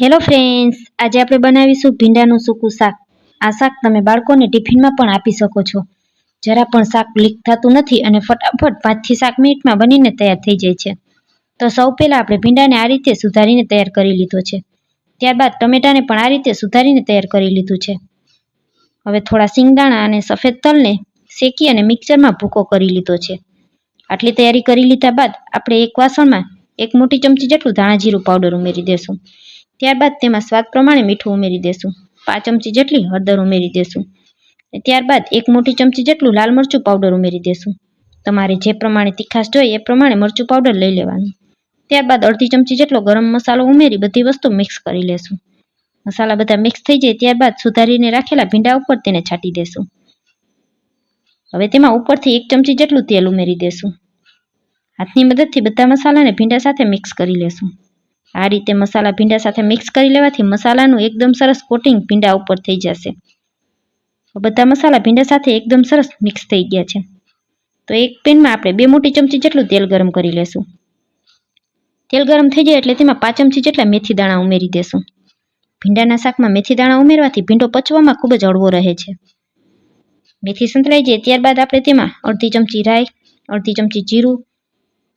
Hello friends આજે આપણે બનાવીશું ભીંડાનું સૂકું શાક. આ શાક તમે બાળકોને ટિફિનમાં પણ આપી શકો છો. જરા પણ શાક લીક થતું નથી અને ફટાફટ પાંચથી સાત મિનિટમાં બનીને તૈયાર થઈ જાય છે. તો સૌ પહેલાં આપણે ભીંડાને આ રીતે સુધારીને તૈયાર કરી લીધો છે. ત્યારબાદ ટમેટાને પણ આ રીતે સુધારીને તૈયાર કરી લીધું છે. હવે થોડા સિંગદાણા અને સફેદ તલને શેકી અને મિક્સરમાં ભૂકો કરી લીધો છે. આટલી તૈયારી કરી લીધા બાદ આપણે એક વાસણમાં એક મોટી ચમચી જેટલું ધાણા જીરું પાવડર ઉમેરી દેશું. ત્યારબાદ તેમાં સ્વાદ પ્રમાણે મીઠું ઉમેરી દેશું. પાંચ ચમચી જેટલી હળદર ઉમેરી દેશું. ત્યારબાદ એક મોટી ચમચી જેટલું લાલ મરચું પાવડર ઉમેરી દેશું. તમારે જે પ્રમાણે તીખાશ જોઈએ એ પ્રમાણે મરચું પાવડર લઈ લેવાનું. ત્યારબાદ અડધી ચમચી જેટલો ગરમ મસાલો ઉમેરી બધી વસ્તુ મિક્સ કરી લેશું. મસાલા બધા મિક્સ થઈ જાય ત્યારબાદ સુધારીને રાખેલા ભીંડા ઉપર તેને છાંટી દેશું. હવે તેમાં ઉપરથી એક ચમચી જેટલું તેલ ઉમેરી દેશું. હાથની મદદથી બધા મસાલાને ભીંડા સાથે મિક્સ કરી લેશું. આ રીતે મસાલા ભીંડા સાથે મિક્સ કરી લેવાથી મસાલાનું એકદમ સરસ કોટિંગ ભીંડા ઉપર થઈ જશે. બધા મસાલા ભીંડા સાથે એકદમ સરસ મિક્સ થઈ ગયા છે. તો એક પેનમાં આપણે બે મોટી ચમચી જેટલું તેલ ગરમ કરી લેશું. તેલ ગરમ થઈ જાય એટલે તેમાં પાંચ ચમચી જેટલા મેથી દાણા ઉમેરી દેશું. ભીંડાના શાકમાં મેથી દાણા ઉમેરવાથી ભીંડો પચવામાં ખૂબ જ હળવો રહે છે. મેથી સંતળાઈ જાય ત્યારબાદ આપણે તેમાં અડધી ચમચી રાઈ, અડધી ચમચી જીરું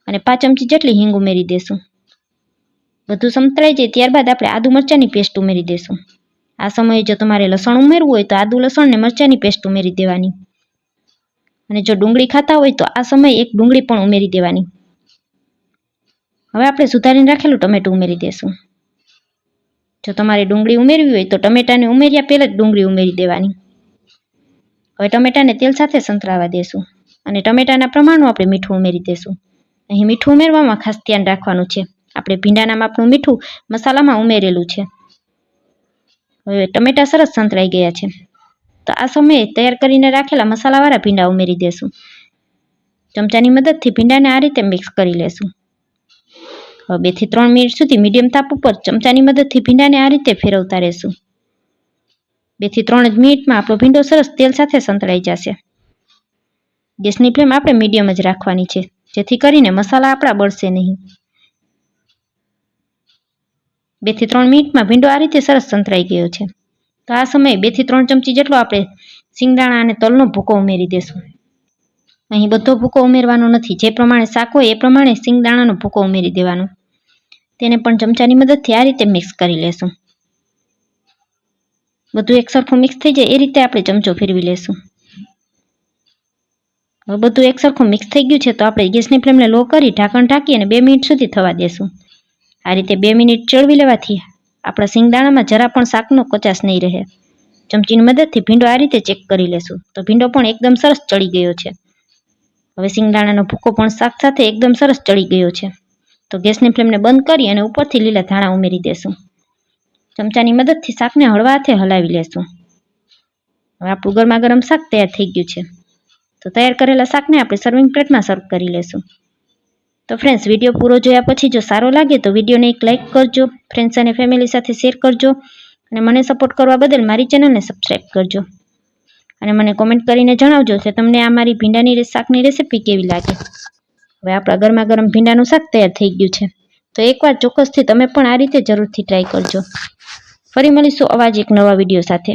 અને પાંચ ચમચી જેટલી હિંગ ઉમેરી દેશું. બધું સંતળાઈ જાય ત્યારબાદ આપણે આદુ મરચાંની પેસ્ટ ઉમેરી દેશું. આ સમયે જો તમારે લસણ ઉમેરવું હોય તો આદુ, લસણ ને મરચાંની પેસ્ટ ઉમેરી દેવાની. અને જો ડુંગળી ખાતા હોય તો આ સમયે એક ડુંગળી પણ ઉમેરી દેવાની. હવે આપણે સુધારીને રાખેલું ટમેટું ઉમેરી દેશું. જો તમારે ડુંગળી ઉમેરવી હોય તો ટમેટાને ઉમેર્યા પહેલાં જ ડુંગળી ઉમેરી દેવાની. હવે ટમેટાને તેલ સાથે સંતરાવા દેશું. અને ટમેટાના પ્રમાણનું આપણે મીઠું ઉમેરી દેશું. અહીં મીઠું ઉમેરવામાં ખાસ ધ્યાન રાખવાનું છે. આપણે ભીંડાના માપનું મીઠું મસાલામાં ઉમેરેલું છે. હવે ટમેટા સરસ સંતરાઈ ગયા છે. તો આ સમયે તૈયાર કરીને રાખેલા મસાલાવાળા ભીંડા ઉમેરી દેશું. ચમચાની મદદથી ભીંડાને આ રીતે મિક્સ કરી લેશું. હવે બેથી ત્રણ મિનિટ સુધી મીડિયમ તાપ ઉપર ચમચાની મદદથી ભીંડાને આ રીતે ફેરવતા રહેશું. બેથી ત્રણ જ મિનિટમાં આપણો ભીંડો સરસ તેલ સાથે સંતળાઈ જશે. ગેસની ફ્લેમ આપણે મીડિયમ જ રાખવાની છે, જેથી કરીને મસાલા આપણા બળશે નહીં. બેથી ત્રણ મિનિટમાં ભીંડો આ રીતે સરસ સંતરાઈ ગયો છે. તો આ સમયે બેથી ત્રણ ચમચી જેટલો આપણે સિંગદાણા અને તલનો ભૂકો ઉમેરી દેશું. અહીં બધો ભૂકો ઉમેરવાનો નથી. જે પ્રમાણે શાક હોય એ પ્રમાણે સિંગદાણાનો ભૂકો ઉમેરી દેવાનો. તેને પણ ચમચાની મદદથી આ રીતે મિક્સ કરી લેશું. બધું એકસરખું મિક્સ થઈ જાય એ રીતે આપણે ચમચો ફેરવી લેશું. હવે બધું એકસરખું મિક્સ થઈ ગયું છે તો આપણે ગેસની ફ્લેમને લો કરી ઢાંકણ ઢાંકી અને બે મિનિટ સુધી થવા દેશું. આ રીતે બે મિનિટ ચડવી લેવાથી આપણા સિંગદાણામાં જરા પણ શાકનો કચાશ નહીં રહે. ચમચીની મદદથી ભીંડો આ રીતે ચેક કરી લેશું. તો ભીંડો પણ એકદમ સરસ ચડી ગયો છે. હવે સિંગદાણાનો ભૂકો પણ શાક સાથે એકદમ સરસ ચડી ગયો છે. તો ગેસની ફ્લેમને બંધ કરી અને ઉપરથી લીલા ધાણા ઉમેરી દેશું. ચમચાની મદદથી શાકને હળવા હાથે હલાવી લેશું. હવે આપણું ગરમા ગરમ શાક તૈયાર થઈ ગયું છે. તો તૈયાર કરેલા શાકને આપણે સર્વિંગ પ્લેટમાં સર્વ કરી લેશું. તો ફ્રેન્ડ્સ વીડિયો પૂરો જોયા પછી જો સારો લાગે તો વિડીયોને એક લાઇક કરજો ફ્રેન્ડ્સ અને ફેમિલી સાથે શેર કરજો અને મને સપોર્ટ કરવા બદલ મારી ચેનલને સબસ્ક્રાઈબ કરજો. અને મને કોમેન્ટ કરીને જણાવજો કે તમને આ મારી ભીંડાની શાકની રેસીપી કેવી લાગે. હવે આપણા ગરમા ગરમ ભીંડાનું શાક તૈયાર થઈ ગયું છે. તો એકવાર ચોક્કસથી તમે પણ આ રીતે જરૂરથી ટ્રાય કરજો. ફરી મળીશું અવાજ એક નવા વીડિયો સાથે.